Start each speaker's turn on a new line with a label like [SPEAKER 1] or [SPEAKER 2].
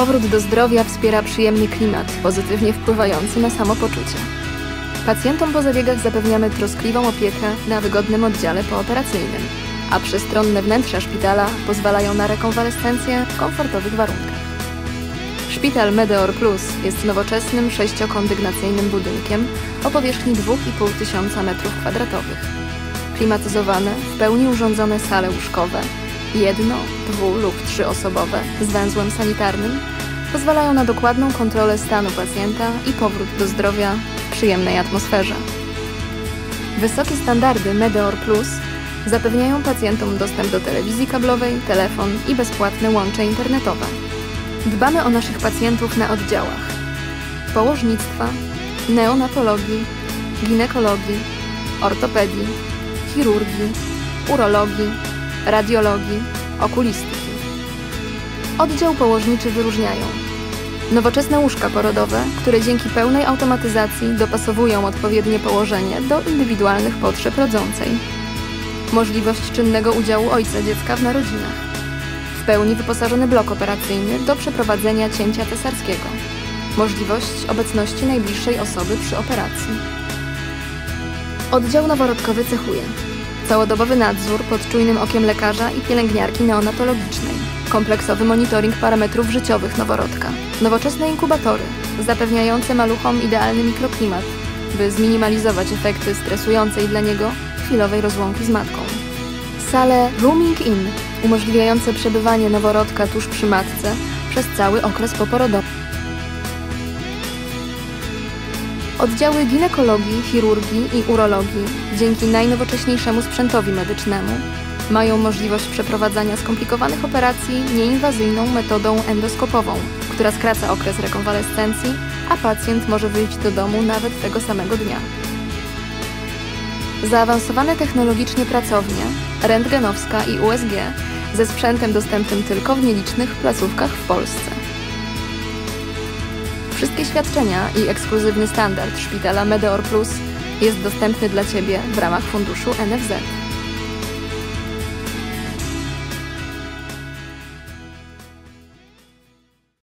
[SPEAKER 1] Powrót do zdrowia wspiera przyjemny klimat, pozytywnie wpływający na samopoczucie. Pacjentom po zabiegach zapewniamy troskliwą opiekę na wygodnym oddziale pooperacyjnym, a przestronne wnętrza szpitala pozwalają na rekonwalescencję w komfortowych warunkach. Szpital Medeor Plus jest nowoczesnym sześciokondygnacyjnym budynkiem o powierzchni 2,5 tysiąca m2. Klimatyzowane, w pełni urządzone sale łóżkowe, jedno, dwu lub trzyosobowe z węzłem sanitarnym pozwalają na dokładną kontrolę stanu pacjenta i powrót do zdrowia w przyjemnej atmosferze. Wysokie standardy Medeor Plus zapewniają pacjentom dostęp do telewizji kablowej, telefon i bezpłatne łącze internetowe. Dbamy o naszych pacjentów na oddziałach położnictwa, neonatologii, ginekologii, ortopedii, chirurgii, urologii, radiologii, okulistyki. Oddział położniczy wyróżniają nowoczesne łóżka porodowe, które dzięki pełnej automatyzacji dopasowują odpowiednie położenie do indywidualnych potrzeb rodzącej. Możliwość czynnego udziału ojca dziecka w narodzinach w pełni wyposażony blok operacyjny do przeprowadzenia cięcia cesarskiego. Możliwość obecności najbliższej osoby przy operacji. Oddział noworodkowy cechuje całodobowy nadzór pod czujnym okiem lekarza i pielęgniarki neonatologicznej, kompleksowy monitoring parametrów życiowych noworodka, nowoczesne inkubatory zapewniające maluchom idealny mikroklimat, by zminimalizować efekty stresującej dla niego chwilowej rozłąki z matką. Sale Rooming In umożliwiające przebywanie noworodka tuż przy matce przez cały okres poporodowy. Oddziały ginekologii, chirurgii i urologii dzięki najnowocześniejszemu sprzętowi medycznemu mają możliwość przeprowadzania skomplikowanych operacji nieinwazyjną metodą endoskopową, która skraca okres rekonwalescencji, a pacjent może wyjść do domu nawet tego samego dnia. Zaawansowane technologicznie pracownie, rentgenowska i USG ze sprzętem dostępnym tylko w nielicznych placówkach w Polsce. Wszystkie świadczenia i ekskluzywny standard szpitala Medeor Plus jest dostępny dla Ciebie w ramach funduszu NFZ.